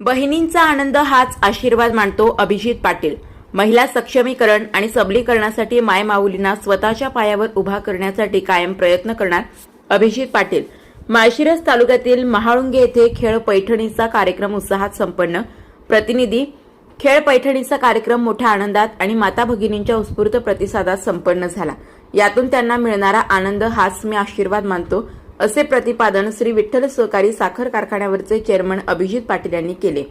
बहिणींचा आनंद हाच आशीर्वाद मानतो अभिजित पाटील. महिला सक्षमीकरण आणि सबलीकरणासाठी मायमाऊलींना स्वतःच्या पायावर उभा करण्यासाठी कायम प्रयत्न करणार अभिजित पाटील. माळशिरस तालुक्यातील महाळुंगे येथे खेळ पैठणीचा कार्यक्रम उत्साहात संपन्न. प्रतिनिधी खेळ पैठणीचा कार्यक्रम मोठ्या आनंदात आणि माता भगिनींच्या उत्स्फूर्त प्रतिसादात संपन्न झाला. यातून त्यांना मिळणारा आनंद हाच मी आशीर्वाद मानतो. असे प्रतिपादन श्री विठ्ठल सहकारी साखर कारखान्यावरचे चेअरमन अभिजित पाटील यांनी केले.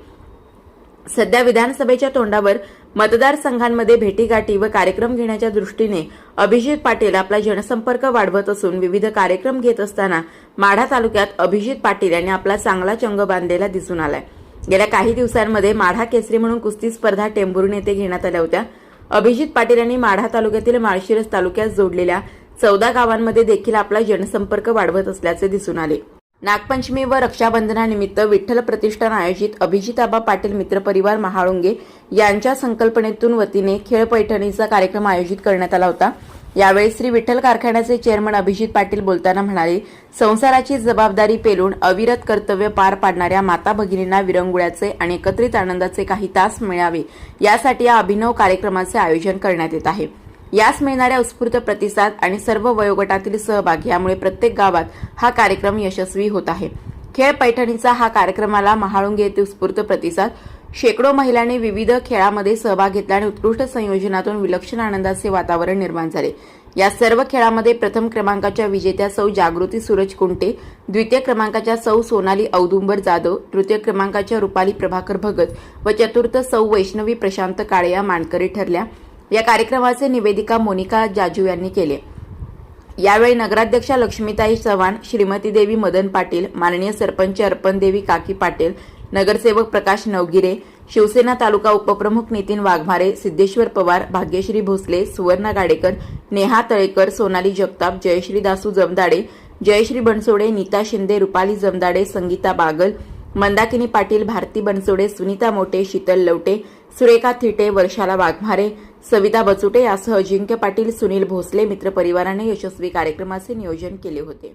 सध्या विधानसभेच्या तोंडावर मतदारसंघांमध्ये भेटीगाठी व कार्यक्रम घेण्याच्या दृष्टीने अभिजित पाटील आपला जनसंपर्क वाढवत असून विविध कार्यक्रम घेत असताना माढा तालुक्यात अभिजित पाटील यांनी आपला चांगला चंग बांधलेला दिसून आलाय. गेल्या काही दिवसांमध्ये माढा केसरी म्हणून कुस्ती स्पर्धा टेंभुर्णी येथे घेण्यात आल्या होत्या. अभिजित पाटील यांनी माढा तालुक्यातील माळशिरस तालुक्यात जोडलेल्या चौदा गावांमध्ये देखील आपला जनसंपर्क वाढवत असल्याचे दिसून आले. नागपंचमी व रक्षाबंधनानिमित्त विठ्ठल प्रतिष्ठान आयोजित अभिजिताबा पाटील मित्रपरिवार महाळुंगे यांच्या संकल्पनेतून वतीने खेळ पैठणीचा कार्यक्रम आयोजित करण्यात आला होता. यावेळी श्री विठ्ठल कारखान्याचे चेअरमन अभिजित पाटील बोलताना म्हणाले संसाराची जबाबदारी पेलून अविरत कर्तव्य पार पाडणाऱ्या माता भगिनींना विरंगुळ्याचे आणि एकत्रित आनंदाचे काही तास मिळावे यासाठी या अभिनव कार्यक्रमाचे आयोजन करण्यात येत आहे. यास मिळणाऱ्या उत्स्फूर्त प्रतिसाद आणि सर्व वयोगटातील सहभाग यामुळे प्रत्येक गावात हा कार्यक्रम यशस्वी होत आहे. खेळ पैठणीचा हा कार्यक्रमाला महाळुंगे येथे उत्स्फूर्त प्रतिसाद शेकडो महिलांनी विविध खेळामध्ये सहभाग घेतला आणि उत्कृष्ट संयोजनातून विलक्षण आनंदाचे वातावरण निर्माण झाले. या सर्व खेळामध्ये प्रथम क्रमांकाच्या विजेत्या सौ जागृती सूरज कुंटे द्वितीय क्रमांकाच्या सौ सोनाली औदुंबर जाधव तृतीय क्रमांकाच्या रुपाली प्रभाकर भगत व चतुर्थ सौ वैष्णवी प्रशांत काळे या मानकरी ठरल्या. या कार्यक्रमाचे निवेदिका मोनिका जाजू यांनी केले. यावेळी नगराध्यक्षा लक्ष्मीताई चव्हाण श्रीमती देवी मदन पाटील माननीय सरपंच अर्पणदेवी काकी पाटील नगरसेवक प्रकाश नवगिरे शिवसेना तालुका उपप्रमुख नितीन वाघमारे सिद्धेश्वर पवार भाग्यश्री भोसले सुवर्णा गाडेकर नेहा तळेकर सोनाली जगताप जयश्री दासू जमदाडे जयश्री बनसोडे नीता शिंदे रुपाली जमदाडे संगीता बागल मंदाकिनी पाटील भारती बनसोडे सुनीता मोटे शीतल लवटे सुरेखा थिटे वर्षाला वाघमारे सविता बचुटे यासह अजिंक्य पाटील सुनील भोसले मित्रपरिवाराने यशस्वी कार्यक्रमाचे नियोजन केले होते.